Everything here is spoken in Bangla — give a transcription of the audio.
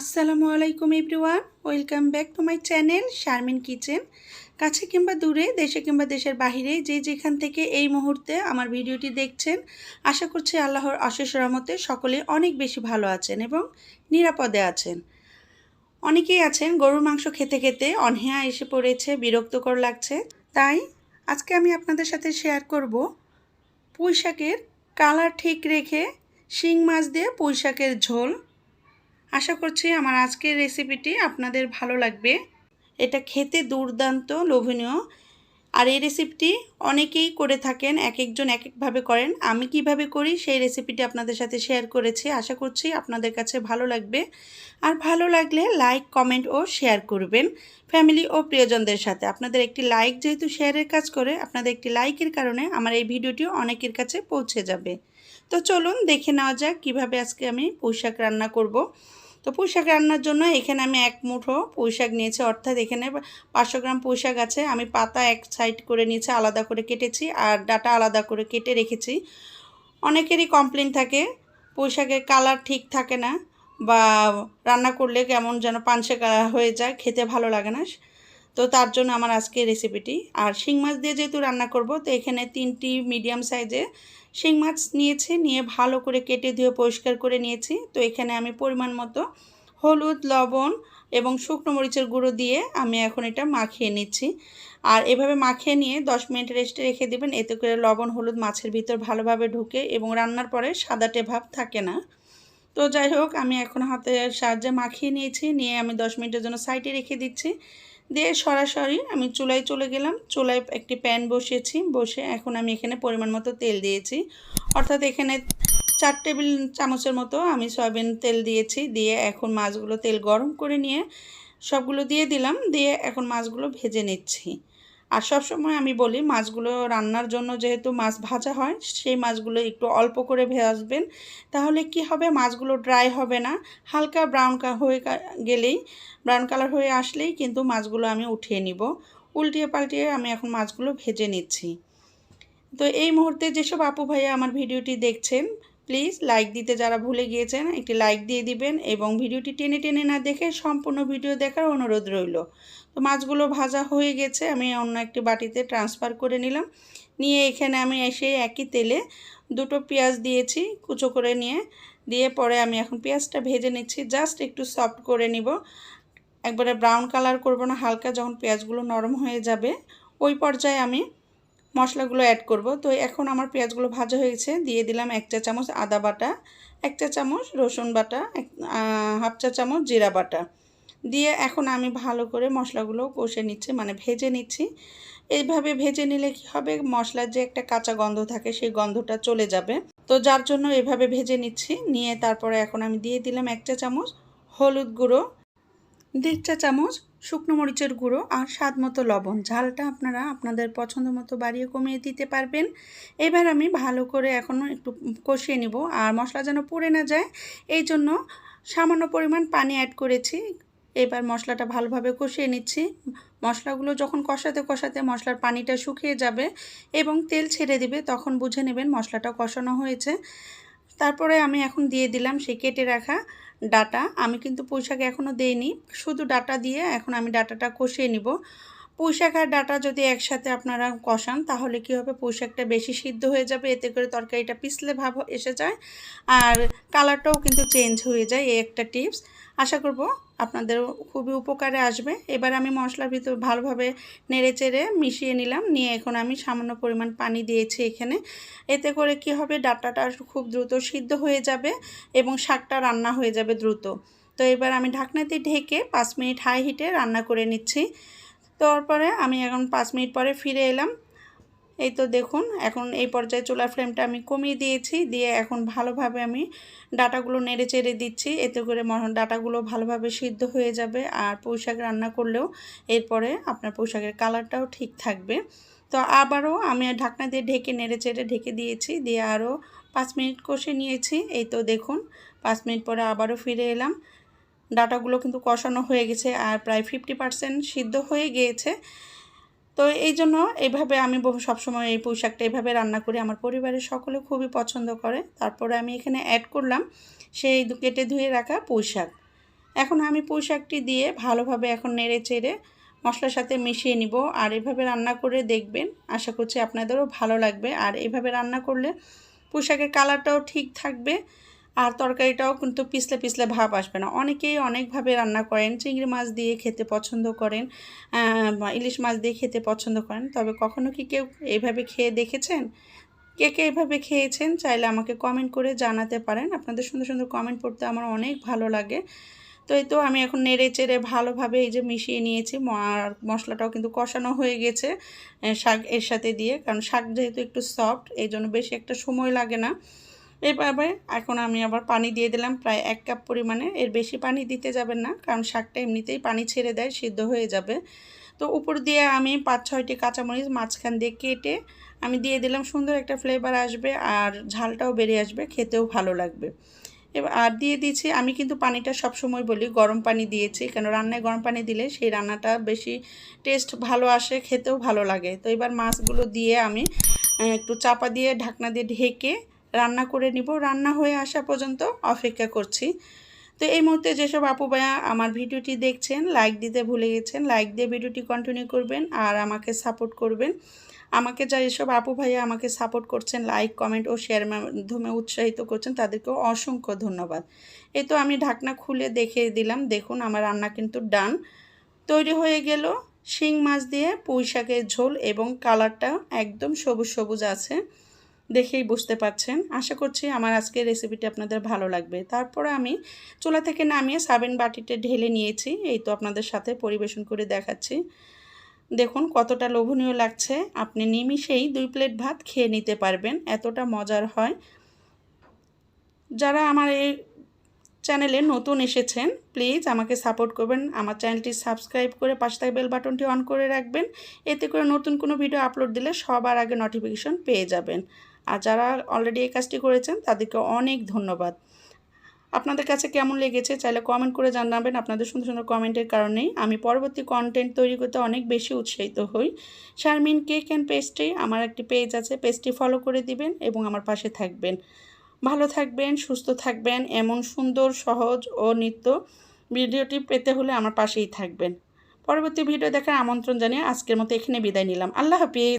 আসসালামু আলাইকুম everyone, welcome back to my channel Sharmin kitchen. কাছে কিংবা দূরে, দেশে কিংবা দেশের বাহিরে, যে যেখান থেকে এই মুহূর্তে আমার ভিডিওটি দেখছেন, আশা করছি আল্লাহর অশেষ রহমতে সকলে অনেক বেশি ভালো আছেন এবং নিরাপদে আছেন। অনেকেই আছেন গরুর মাংস খেতে খেতে অনহেয়া এসে পড়েছে, বিরক্তকর লাগছে। তাই আজকে আমি আপনাদের সাথে শেয়ার করব পুঁই শাকের কালার ঠিক রেখে শিং মাছ দিয়ে পুঁই শাকের ঝোল আশা করছি আমার আজকের রেসিপিটি আপনাদের ভালো লাগবে। এটা খেতে দুর্দান্ত লোভনীয়। আর এই রেসিপিটি অনেকেই করে থাকেন এক একজন এক একভাবে করেন। আমি কীভাবে করি সেই রেসিপিটি আপনাদের সাথে শেয়ার করেছি। আশা করছি আপনাদের কাছে ভালো লাগবে। আর ভালো লাগলে লাইক কমেন্ট ও শেয়ার করবেন ফ্যামিলি ও প্রিয়জনদের সাথে। আপনাদের একটি লাইক যেহেতু শেয়ারের কাজ করে, আপনাদের একটি লাইকের কারণে আমার এই ভিডিওটিও অনেকের কাছে পৌঁছে যাবে। তো চলুন দেখে নেওয়া যাক কীভাবে আজকে আমি পুঁইশাক রান্না করব। তো পুঁইশাক রান্নার জন্য এখানে আমি এক মুঠো পুঁইশাক নিয়েছি, অর্থাৎ এখানে পাঁচশো গ্রাম পুঁইশাক আছে। আমি পাতা এক সাইড করে নিয়েছি, আলাদা করে কেটেছি আর ডাটা আলাদা করে কেটে রেখেছি। অনেকেরই কমপ্লেন থাকে, পুঁইশাকের কালার ঠিক থাকে না বা রান্না করলে কেমন যেন পানসে হয়ে যায়, খেতে ভালো লাগে না। তো তার জন্য আমার আজকে রেসিপিটি আর শিং মাছ দিয়ে যেহেতু রান্না করব, তো এখানে তিনটি মিডিয়াম সাইজে শিং মাছ নিয়েছি, নিয়ে ভালো করে কেটে ধুয়ে পরিষ্কার করে নিয়েছি। তো এখানে আমি পরিমাণ মতো হলুদ, লবণ এবং শুকনো মরিচের গুঁড়ো দিয়ে আমি এখন এটা মাখিয়ে নিচ্ছি। আর এভাবে মাখিয়ে নিয়ে 10 মিনিট রেস্টে রেখে দেবেন, এতে করে লবণ, হলুদ মাছের ভিতর ভালোভাবে ঢুকে এবং রান্নার পরে সাদাটে ভাব থাকে না। তো যাই হোক, আমি এখন হাতের সাহায্যে মাখিয়ে নিয়েছি, নিয়ে আমি 10 মিনিটের জন্য সাইডে রেখে দিচ্ছি। দিয়ে সরাসরি আমি চুলায় চলে গেলাম। চুলায় একটি প্যান বসিয়েছি। বসে এখন আমি এখানে পরিমাণ মতো তেল দিয়েছি। অর্থাৎ এখানে চার টেবিল চামচের মতো আমি সয়াবিন তেল দিয়েছি। দিয়ে এখন মাছগুলো তেল গরম করে নিয়ে সবগুলো দিয়ে দিলাম। দিয়ে এখন মাছগুলো ভেজে নিচ্ছি। আর সব সময় আমি বলি, মাছগুলো রান্নার জন্য যেহেতু মাছ ভাজা হয়, সেই মাছগুলো একটু অল্প করে ভেজবেন। তাহলে কি হবে? মাছগুলো ড্রাই হবে না। হালকা ব্রাউন হয়ে গেলেই ব্রাউন কালার হয়ে আসলেই কিন্তু মাছগুলো আমি উঠিয়ে নিব। উল্টিয়ে পাল্টিয়ে আমি এখন মাছগুলো ভেজে নিচ্ছি। তো এই মুহূর্তে যেসব আপু ভাইয়া আমার ভিডিওটি দেখছেন প্লিজ লাইক দিতে যারা ভুলে গিয়েছেন, একটি লাইক দিয়ে দিবেন এবং ভিডিওটি টেনে টেনে না দেখে সম্পূর্ণ ভিডিও দেখার অনুরোধ রইল। তো মাছগুলো ভাজা হয়ে গেছে, আমি অন্য একটি বাটিতে ট্রান্সফার করে নিলাম। নিয়ে এখানে আমি এসে একই তেলে দুটো পেঁয়াজ দিয়েছি, কুচো করে নিয়ে। দিয়ে পরে আমি এখন পেঁয়াজটা ভেজে নিচ্ছি জাস্ট একটু সফট করে নিব। একবারে ব্রাউন কালার করব না, হালকা যখন পেঁয়াজগুলো নরম হয়ে যাবে, ওই পর্যায়ে আমি মশলাগুলো অ্যাড করব। তো এখন আমার পেঁয়াজগুলো ভাজা হয়েছে, দিয়ে দিলাম এক চা চামচ আদা বাটা, এক চা চামচ রসুন বাটা, এক হাফ চা চামচ জিরা বাটা। দিয়ে এখন আমি ভালো করে মশলাগুলো কষে নিচ্ছি মানে ভেজে নিচ্ছি। এইভাবে ভেজে নিলে কি হবে? মশলার যে একটা কাঁচা গন্ধ থাকে সেই গন্ধটা চলে যাবে। তো যার জন্য এভাবে ভেজে নিচ্ছি, নিয়ে তারপরে এখন আমি দিয়ে দিলাম এক চা চামচ হলুদ গুঁড়ো, দেড় চা চামচ শুকনো মরিচের গুঁড়ো আর স্বাদ মতো লবণ। ঝালটা আপনারা আপনাদের পছন্দ মতো বাড়িয়ে কমিয়ে দিতে পারবেন। এবার আমি ভালো করে এখনও একটু কষিয়ে নিব, আর মশলা যেন পুড়ে না যায়, এই জন্য সামান্য পরিমাণ পানি অ্যাড করেছি। এবার মশলাটা ভালোভাবে কষিয়ে নিচ্ছি। মশলাগুলো যখন কষাতে কষাতে মশলার পানিটা শুকিয়ে যাবে এবং তেল ছেড়ে দিবে, তখন বুঝে নেবেন মশলাটা কষানো হয়েছে। তারপরে আমি এখন দিয়ে দিলাম সেই কেটে রাখা ডাটা। আমি কিন্তু পুঁইশাক এখনও দেইনি, শুধু ডাটা দিয়ে এখন আমি ডাটাটা কষিয়ে নিব। পুঁইশাক আর ডাটা যদি একসাথে আপনারা কষান, তাহলে কি হবে? পুঁইশাকটা বেশি সিদ্ধ হয়ে যাবে, এতে করে তরকারিটা পিছলে ভাব এসে যায়। আর কালারটাও কিন্তু চেঞ্জ হয়ে যায়, এই একটা টিপস। আশা করব আপনাদের খুবই উপকারে আসবে। এবার আমি মশলার ভিতর ভালোভাবে নেড়ে চেড়ে মিশিয়ে নিলাম। নিয়ে এখন আমি সামান্য পরিমাণ পানি দিয়েছি এখানে। এতে করে কি হবে, ডাটাটা খুব দ্রুত সিদ্ধ হয়ে যাবে এবং শাকটা রান্না হয়ে যাবে দ্রুত। তো এবার আমি ঢাকনাতে ঢেকে পাঁচ মিনিট হাই হিটে রান্না করে নিচ্ছি। তারপরে আমি এখন পাঁচ মিনিট পরে ফিরে এলাম। এই তো দেখুন, এখন এই পর্যায়ে চুলার ফ্লেমটা আমি কমিয়ে দিয়েছি, দিয়ে এখন ভালোভাবে আমি ডাটাগুলো নেড়ে চেড়ে দিচ্ছি, এতে করে ডাটাগুলো ভালোভাবে সিদ্ধ হয়ে যাবে, আর পোশাক রান্না করলেও এরপরে আপনার পোশাকের কালারটাও ঠিক থাকবে। তো আবারও আমি ঢাকনা দিয়ে ঢেকে নেড়ে চেড়ে ঢেকে দিয়েছি, দিয়ে আরও পাঁচ মিনিট কষে নিয়েছি, এই তো দেখুন, পাঁচ মিনিট পরে আবারও ফিরে এলাম। ডাটাগুলো কিন্তু কষানো হয়ে গেছে, আর প্রায় ফিফটি পারসেন্ট সিদ্ধ হয়ে গিয়েছে। তো এই জন্য এইভাবে আমি বহু সবসময় এই পোশাকটা এইভাবে রান্না করি। আমার পরিবারের সকলে খুবই পছন্দ করে। তারপরে আমি এখানে অ্যাড করলাম সেই কেটে ধুয়ে রাখা পোশাক। এখন আমি পোশাকটি দিয়ে ভালোভাবে এখন নেড়ে চেড়ে মশলার সাথে মিশিয়ে নিব। আর এভাবে রান্না করে দেখবেন, আশা করছি আপনাদেরও ভালো লাগবে। আর এভাবে রান্না করলে পুঁই শাকের কালারটাও ঠিক থাকবে। আর তরকারিটাও কিন্তু পিছলে পিছলে ভাব আসবে না। অনেকেই অনেকভাবে রান্না করেন, চিংড়ি মাছ দিয়ে খেতে পছন্দ করেন ইলিশ মাছ দিয়ে খেতে পছন্দ করেন। তবে কখনো কি কেউ এইভাবে খেয়ে দেখেছেন? কে কে এভাবে খেয়েছেন চাইলে আমাকে কমেন্ট করে জানাতে পারেন। আপনাদের সুন্দর সুন্দর কমেন্ট পড়তে আমার অনেক ভালো লাগে। তো এই তো আমি এখন নেড়ে চেড়ে ভালোভাবে এই যে মিশিয়ে নিয়েছি। আর মশলাটাও কিন্তু কষানো হয়ে গেছে শাক এর সাথে দিয়ে। কারণ শাক যেহেতু একটু সফট এই জন্য বেশি একটা সময় লাগে না। এভাবে এখন আমি আবার পানি দিয়ে দিলাম প্রায় এক কাপ পরিমাণে। এর বেশি পানি দিতে যাবেন না, কারণ শাকটা এমনিতেই পানি ছেড়ে দেয়, সিদ্ধ হয়ে যাবে। তো উপর দিয়ে আমি পাঁচ ছয়টি কাঁচামরিচ মাঝখান দিয়ে কেটে আমি দিয়ে দিলাম, সুন্দর একটা ফ্লেভার আসবে আর ঝালটাও বেরিয়ে আসবে, খেতেও ভালো লাগবে। এবার আর দিয়ে দিয়েছি আমি কিন্তু পানিটা সব সময় বলি গরম পানি দিয়েছি, কেন রান্নায় গরম পানি দিলে সেই রান্নাটা বেশি টেস্ট ভালো আসে, খেতেও ভালো লাগে। তো এবার মাছগুলো দিয়ে আমি একটু চাপা দিয়ে ঢাকনা দিয়ে ঢেকে রান্না করে নিব। রান্না হয়ে আসা পর্যন্ত অপেক্ষা করছি। তো এই মুহূর্তে যেসব আপু ভাইয়া আমার ভিডিওটি দেখছেন লাইক দিতে ভুলে গেছেন লাইক দিয়ে ভিডিওটি কন্টিনিউ করবেন আর আমাকে সাপোর্ট করবেন। আমাকে যা এসব আপু ভাইয়া আমাকে সাপোর্ট করছেন লাইক কমেন্ট ও শেয়ার মাধ্যমে উৎসাহিত করছেন, তাদেরকেও অসংখ্য ধন্যবাদ। এই তো আমি ঢাকনা খুলে দেখে দিলাম, দেখুন আমার রান্না কিন্তু ডান তৈরি হয়ে গেল শিং মাছ দিয়ে পুঁই শাকের ঝোল এবং কালারটা একদম সবুজ সবুজ আছে। দেখেই বুঝতে পাচ্ছেন আশা করছি আমার আজকের রেসিপিটি আপনাদের ভালো লাগবে। তারপরে আমি চুলা থেকে নামিয়ে সাবেন বাটিতে ঢেলে নিয়েছি। এই তো আপনাদের সাথে পরিবেশন করে দেখাচ্ছি। দেখুন কতটা লোভনীয় লাগছে। আপনি নিমিষেই দুই প্লেট ভাত খেয়ে নিতে পারবেন। এতটা মজার হয়। যারা আমার এই চ্যানেলে নতুন এসেছেন, প্লিজ আমাকে সাপোর্ট করবেন। আমার চ্যানেলটি সাবস্ক্রাইব করে পাশে থাকা বেল বাটনটি অন করে রাখবেন। এতে করে নতুন কোনো ভিডিও আপলোড দিলে সবার আগে নোটিফিকেশন পেয়ে যাবেন। আর যারা অলরেডি এই কাজটি করেছেন, তাদেরকে অনেক ধন্যবাদ। আপনাদের কাছে কেমন লেগেছে চাইলে কমেন্ট করে জানাবেন। আপনাদের সুন্দর সুন্দর কমেন্টের কারণেই আমি পরবর্তী কন্টেন্ট তৈরি করতে অনেক বেশি উৎসাহিত হই। শারমিন কেক অ্যান্ড পেস্ট্রি আমার একটি পেজ আছে পেজটি ফলো করে দিবেন এবং আমার পাশে থাকবেন। ভালো থাকবেন, সুস্থ থাকবেন, এমন সুন্দর, সহজ ও নিত্য ভিডিওটি পেতে হলে আমার পাশেই থাকবেন। পরবর্তী ভিডিও দেখার আমন্ত্রণ জানিয়ে আজকের মতো এখানে বিদায় নিলাম। আল্লাহ হাফিজ।